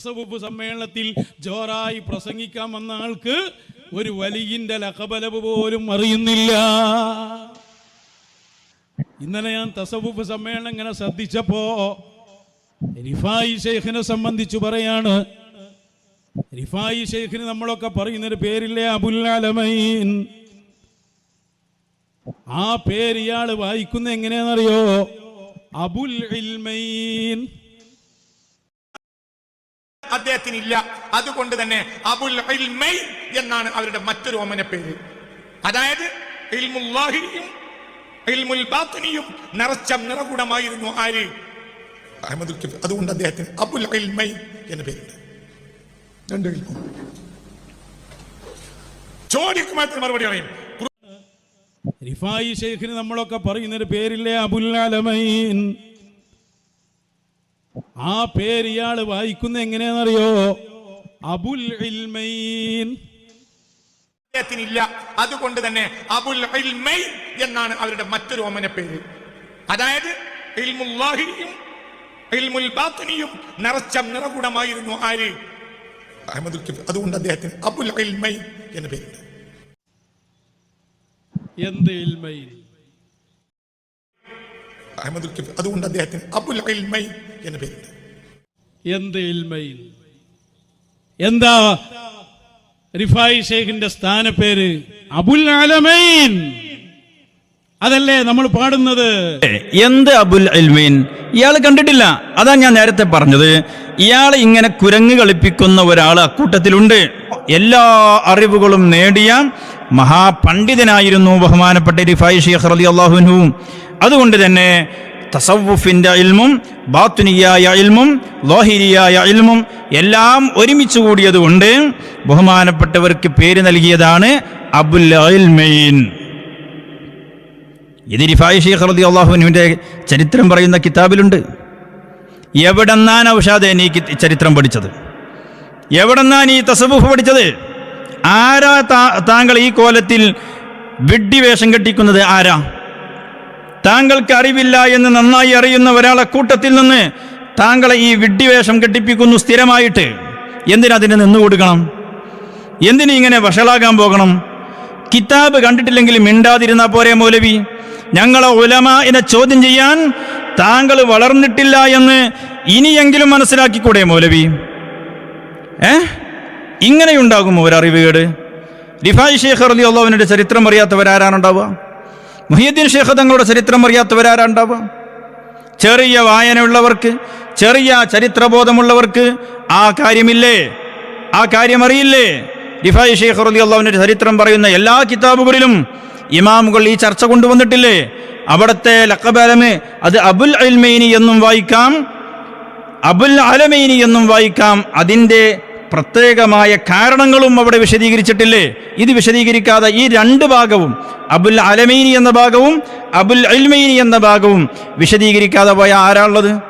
തസവുഫ് സമ്മേളനത്തിൽ ജോറായി പ്രസംഗിക്കാൻ വന്ന ആൾക്ക് ഒരു വലിയിന്റെ ലഹബലവ് പോലും അറിയുന്നില്ല. ഇന്നലെ ഞാൻ തസവുഫ് സമ്മേളനം ഇങ്ങനെ ശ്രദ്ധിച്ചപ്പോ റിഫായി ഷെയ്ഖിനെ സംബന്ധിച്ചു പറയാണ്. റിഫായി ഷെയ്ഖിന് നമ്മളൊക്കെ പറയുന്നൊരു പേരില്ലേ അബുല്ലാലമീൻ ആ പേര് ഇയാൾ വായിക്കുന്ന എങ്ങനെയാണെന്നറിയോ? അബുൽ ഇൽമൈൻ. അദ്ദേഹത്തിനില്ല. അതുകൊണ്ട് തന്നെ അബുൽ എന്നാണ് അവരുടെ മറ്റൊരു ഓമന പേര്. അതായത് ബാത്തിനിയും നിറച്ച നിറകുടമായിരുന്നു ആര്? അഹമ്മദുൽ അതുകൊണ്ട് അദ്ദേഹത്തിന് അബുൽ എന്ന പേരുണ്ട്. രണ്ട് ചോദ്യക്കുമാരത്തിന് മറുപടി പറയും റിഫായി ഷെയ്ഖിന് നമ്മളൊക്കെ പറയുന്നൊരു പേരില്ലേ? അബുല്ലാലമൈൻ ആ പേര് ഇയാൾ വായിക്കുന്ന എങ്ങനെയാണെന്നറിയോ? അബുൽ അദ്ദേഹത്തിനില്ല. അതുകൊണ്ട് തന്നെ അബുൽ എന്നാണ് അവരുടെ മറ്റൊരു ഓമന പേര്. അതായത് നിറച്ച നിറകുടമായിരുന്നു ആര്? അഹമ്മദുൽ കഫി അതുകൊണ്ട് അദ്ദേഹത്തിന് അബുൽ എന്ന പേരുണ്ട്. എന്ത് ഇൽമൈൻ? അഹമ്മദുൽ കിഫ് അതുകൊണ്ട് അദ്ദേഹത്തിന് അബുൽ ഇൽമൈ എന്ന പേരുണ്ട്. എന്ത് ഇൽമൈൻ? എന്താ റിഫായി ഷെയ്ഖിന്റെ സ്ഥാനപ്പേര്? അബുൽ ആലമൈൻ അതല്ലേ നമ്മൾ പാടുന്നത്? എന്ത് അബുൽ അൽമീൻ ഇയാൾ കണ്ടിട്ടില്ല. അതാ ഞാൻ നേരത്തെ പറഞ്ഞത്. ഇയാൾ ഇങ്ങനെ കുരങ്ങ് കളിപ്പിക്കുന്ന ഒരാൾ അക്കൂട്ടത്തിലുണ്ട്. എല്ലാ അറിവുകളും നേടിയ മഹാപണ്ഡിതനായിരുന്നു ബഹുമാനപ്പെട്ട റിഫായി ഷെയ്ഖ് റലി അള്ളാഹുനു അതുകൊണ്ട് തന്നെ തസവുഫിന്റെ ഇൽമും ബാത്തുനിയായ ഇൽമും ലോഹിരിയായ ഇൽമും എല്ലാം ഒരുമിച്ച് കൂടിയതുകൊണ്ട് ബഹുമാനപ്പെട്ടവർക്ക് പേര് നൽകിയതാണ് അബുൽ അൽമൈൻ ഇത് ഷെയ്ഖ് റളി അള്ളാഹുവിന്റെ ചരിത്രം പറയുന്ന കിതാബിലുണ്ട്. എവിടെന്നാൻ ഔഷാദെ നീ ചരിത്രം പഠിച്ചത്? എവിടെന്നാൻ ഈ തസബുഫ് പഠിച്ചത്? ആരാ താങ്കൾ ഈ കോലത്തിൽ വിഡ്ഢി വേഷം കെട്ടിക്കുന്നത്? ആരാ? താങ്കൾക്ക് അറിവില്ല എന്ന് നന്നായി അറിയുന്ന ഒരാളെ കൂട്ടത്തിൽ നിന്ന് താങ്കളെ ഈ വിഡ്ഢിവേഷം കെട്ടിപ്പിക്കുന്നു സ്ഥിരമായിട്ട്. എന്തിനതിന് നിന്നു കൊടുക്കണം? എന്തിനു ഇങ്ങനെ വഷളാകാൻ പോകണം? കിതാബ് കണ്ടിട്ടില്ലെങ്കിൽ മിണ്ടാതിരുന്ന പോരെ മൗലവി. ഞങ്ങളെ ഉലമ എന്നെ ചോദ്യം ചെയ്യാൻ താങ്കൾ വളർന്നിട്ടില്ല എന്ന് ഇനിയെങ്കിലും മനസ്സിലാക്കിക്കൂടെ മൗലവി? ഏ? ഇങ്ങനെയുണ്ടാകുമോ ഒരറിവുകേട് റിഫായ് ഷേഖ് അലി അള്ളാഹുവിന്റെ ചരിത്രം അറിയാത്തവരാരാണുണ്ടാവുക? മുഹിയുദ്ദീൻ ഷേഖ് തങ്ങളുടെ ചരിത്രം അറിയാത്തവരാരാണ്ടാവുക ചെറിയ വായനയുള്ളവർക്ക് ചെറിയ ചരിത്രബോധമുള്ളവർക്ക് ആ കാര്യമില്ലേ? ആ കാര്യം അറിയില്ലേ റിഫായി ഷെയ്ഖ് റലി അള്ളാഹുവിന്റെ ചരിത്രം പറയുന്ന എല്ലാ കിതാബുകളിലും ഇമാമുകൾ ഈ ചർച്ച കൊണ്ടുവന്നിട്ടില്ലേ? അവിടുത്തെ ലക്കബാലമ് അത് അബുൽ അൽമൈനി എന്നും വായിക്കാം. അബുൽ അലമൈനി എന്നും വായിക്കാം. അതിന്റെ പ്രത്യേകമായ കാരണങ്ങളും അവിടെ വിശദീകരിച്ചിട്ടില്ലേ? ഇത് വിശദീകരിക്കാതെ ഈ രണ്ട് ഭാഗവും അബുൽ അലമീനി എന്ന ഭാഗവും അബുൽ അൽമീനി എന്ന ഭാഗവും വിശദീകരിക്കാതെ പോയ ആരാളുള്ളത്